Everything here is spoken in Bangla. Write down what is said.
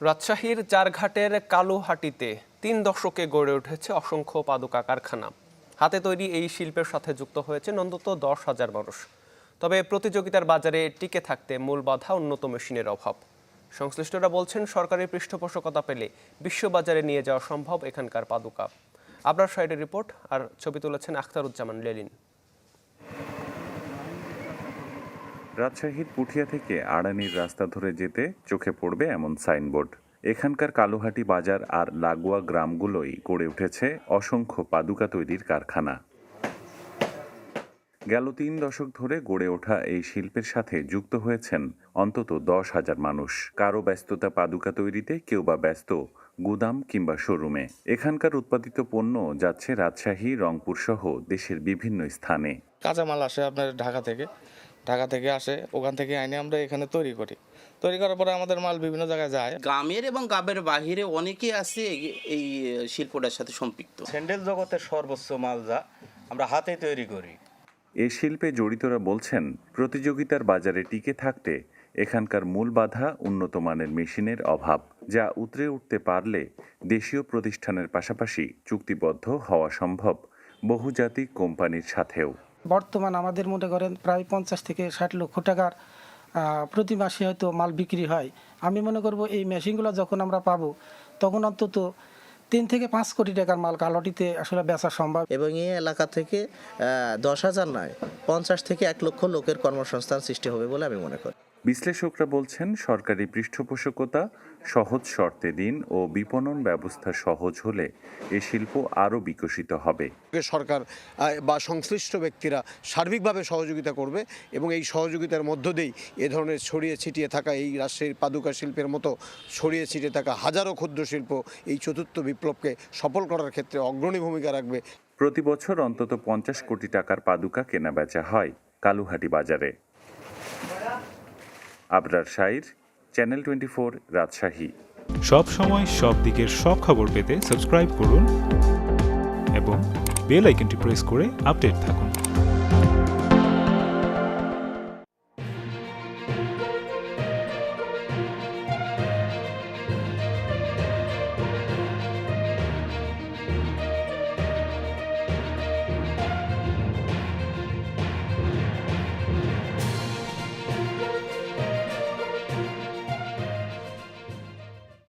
রাজশাহীর চারঘাটের কালুহাটিতে তিন দশকে গড়ে উঠেছে অসংখ্য পাদুকা কারখানা। হাতে তৈরি এই শিল্পের সাথে যুক্ত হয়েছে অন্তত দশ হাজার মানুষ। তবে প্রতিযোগিতার বাজারে টিকে থাকতে মূল বাধা উন্নত মেশিনের অভাব। সংশ্লিষ্টরা বলছেন সরকারি পৃষ্ঠপোষকতা পেলে বিশ্ববাজারে নিয়ে যাওয়া সম্ভব এখানকার পাদুকা। আবরার সাইডের রিপোর্ট, আর ছবি তুলেছেন আখতারুজ্জামান লেলিন। রাজশাহীর পুঠিয়া থেকে আড়ানির রাস্তা ধরে যেতে চোখে পড়বে এমন সাইনবোর্ড। এখানকার কালোহাটি বাজার আর লাগোয়া গ্রামগুলোই গড়ে উঠেছে অসংখ্য পাদুকা তৈরির কারখানা। গেল তিন দশক ধরে গড়ে ওঠা এই শিল্পের সাথে যুক্ত হয়েছেন অন্তত দশ হাজার মানুষ। কারও ব্যস্ততা পাদুকা তৈরিতে, কেউ বা ব্যস্ত গুদাম কিংবা শোরুমে। এখানকার উৎপাদিত পণ্য যাচ্ছে রাজশাহী রংপুর সহ দেশের বিভিন্ন স্থানে। কাঁচামাল আসে আপনার ঢাকা থেকে। ঢাকা থেকে আসে ওখান থেকে আইনে আমরা এখানে তৈরি করি। তৈরি করার পরে আমাদের মাল বিভিন্ন জায়গায় যায়। গ্রামের এবং গ্রামের বাহিরে অনেকেই আছে এই- এই শিল্পটার সাথে সম্পৃক্ত। স্যান্ডেল জগতের সর্বোচ্চ মাল যা আমরা হাতে তৈরি করি। এ শিল্পে জড়িতরা বলছেন প্রতিযোগিতার বাজারে টিকে থাকতে এখানকার মূল বাধা উন্নত মানের মেশিনের অভাব যা উতরে উঠতে পারলে দেশীয় প্রতিষ্ঠানের পাশাপাশি চুক্তিবদ্ধ হওয়া সম্ভব বহুজাতিক কোম্পানির সাথেও। বর্তমান আমাদের মনে করেন প্রায় পঞ্চাশ থেকে ষাট লক্ষ টাকার প্রতি মাসে হয়তো মাল বিক্রি হয়। আমি মনে করব এই মেশিনগুলো যখন আমরা পাবো, তখন অন্তত তিন থেকে পাঁচ কোটি টাকার মাল কালোটিতে আসলে বেচা সম্ভব। এবং এই এলাকা থেকে দশ হাজার নয়, পঞ্চাশ থেকে এক লক্ষ লোকের কর্মসংস্থান সৃষ্টি হবে বলে আমি মনে করি। বিশ্লেষকরা বলছেন সরকারি পৃষ্ঠপোষকতা সহজ শর্তে দিন ও বিপণন ব্যবস্থা সহজ হলে এ শিল্প আরও বিকশিত হবে। সরকার বা সংশ্লিষ্ট ব্যক্তিরা সার্বিকভাবে সহযোগিতা করবে এবং এই সহযোগিতার মধ্য দিয়েই এ ধরনের ছড়িয়ে ছিটিয়ে থাকা এই রাজশাহীর পাদুকা শিল্পের মতো ছড়িয়ে ছিটিয়ে থাকা হাজারো ক্ষুদ্র শিল্প এই চতুর্থ বিপ্লবকে সফল করার ক্ষেত্রে অগ্রণী ভূমিকা রাখবে। প্রতি বছর অন্তত পঞ্চাশ কোটি টাকার পাদুকা কেনাবেচা হয় কালুহাটি বাজারে। Abrar Shahir channel twenty four Rajshahi. সব সময় সব দিকের সব খবর পেতে সাবস্ক্রাইব করুন এবং বেল আইকনটি প্রেস করে আপডেট থাকুন।